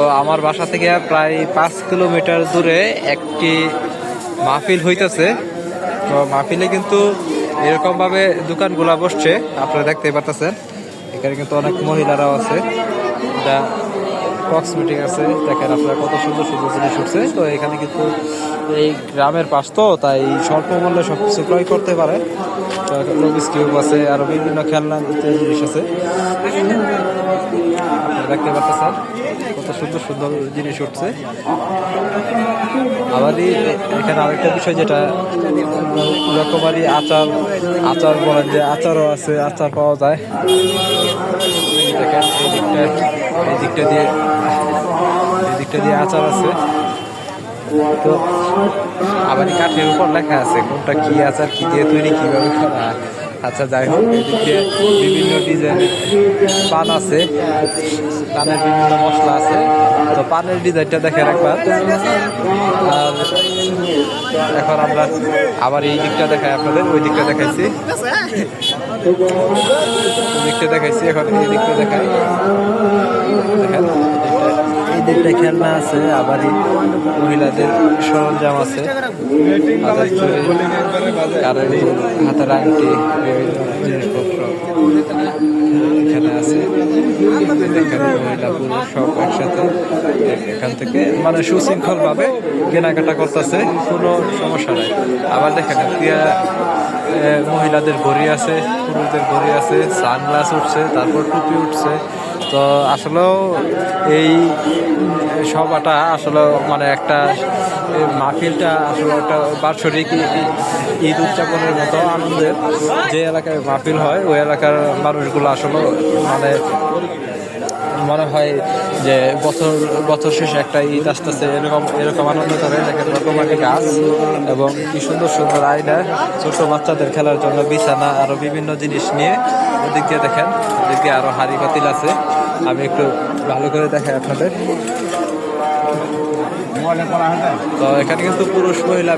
তো আমার বাসা থেকে প্রায় পাঁচ কিলোমিটার দূরে একটি মাহফিল হইতেছে। তো মাহফিলে কিন্তু এরকমভাবে দোকানগুলা বসছে, আপনারা দেখতে পাচ্ছেন এখানে কিন্তু অনেক মহিলারাও আছে। এটা কসমেটিক আছে, দেখেন আপনারা কত সুন্দর সুন্দর জিনিস উঠছে। তো এখানে কিন্তু এই গ্রামের পাশ তো, তাই স্বল্প মূল্যে সব কিছু ক্রয় করতে পারে। রবিস কিউব আছে, আরও বিভিন্ন খেলনা জিনিস আছে। দেখতে পাচ্ছেন কত সুন্দর সুন্দর জিনিস উঠছে। আবারই এখানে আরেকটা বিষয় যেটা, রকমারি আচার আচার বলেন যে আচারও আছে, আচার পাওয়া যায়। এই দিকটা এই দিকটা দিয়ে, এই দিকটা দিয়ে আচার আছে। তো আবার কাঠের উপর লেখা আছে কোনটা কি আচার, কি দিয়ে তৈরি, কীভাবে করা আচ্ছা যাই হোক, এদিকে বিভিন্ন ডিজাইনের পান আছে। পানের বিভিন্ন মশলা আছে। তো পানের ডিজাইনটা দেখেন একবার। আর এখন আমরা আবার এই দিকটা দেখাই আপনাদের, ওই দিকটা দেখাইছি। দিকটা দেখাইছি, এখন এই দিকটা দেখাই। দেখেন দিকটা খেলনা আছে আবার মহিলাদের সরঞ্জাম আছে। হাতের আংটি বিভিন্ন জিনিসপত্র এখানে আছে। মহিলা পুরুষ সব একসাথে এখান থেকে মানে সুশৃঙ্খল ভাবে কেনাকাটা করতেছে কোনো সমস্যা নাই। আবার দেখেন এ, মহিলাদের ঘড়ি আছে পুরুষদের ঘড়ি আছে সানগ্লাস উঠছে তারপর টুপি উঠছে। তো আসলেও এই সভাটা আসলে মানে একটা মাহফিলটা আসলে একটা ই- ঈদ উদযাপনের মতো আনন্দের যে এলাকায় মাহফিল হয়, ওই এলাকার মানুষগুলো আসলে মানে মনে হয় যে বছর বছর শেষে একটা ঈদ আসতেছে, এরকম এরকম আনন্দ করে দেখেন রকমারি গাছ এবং কি সুন্দর সুন্দর আয়না, ছোট বাচ্চাদের খেলার জন্য বিছানা, আরও বিভিন্ন জিনিস নিয়ে। ওদিক দিয়ে দেখেন ওদিক দিয়ে আরও হাড়ি পাতিল আছে। আমি একটু ভালো করে দেখাই আপনাদের। তো এখানে কিন্তু পুরুষ মহিলা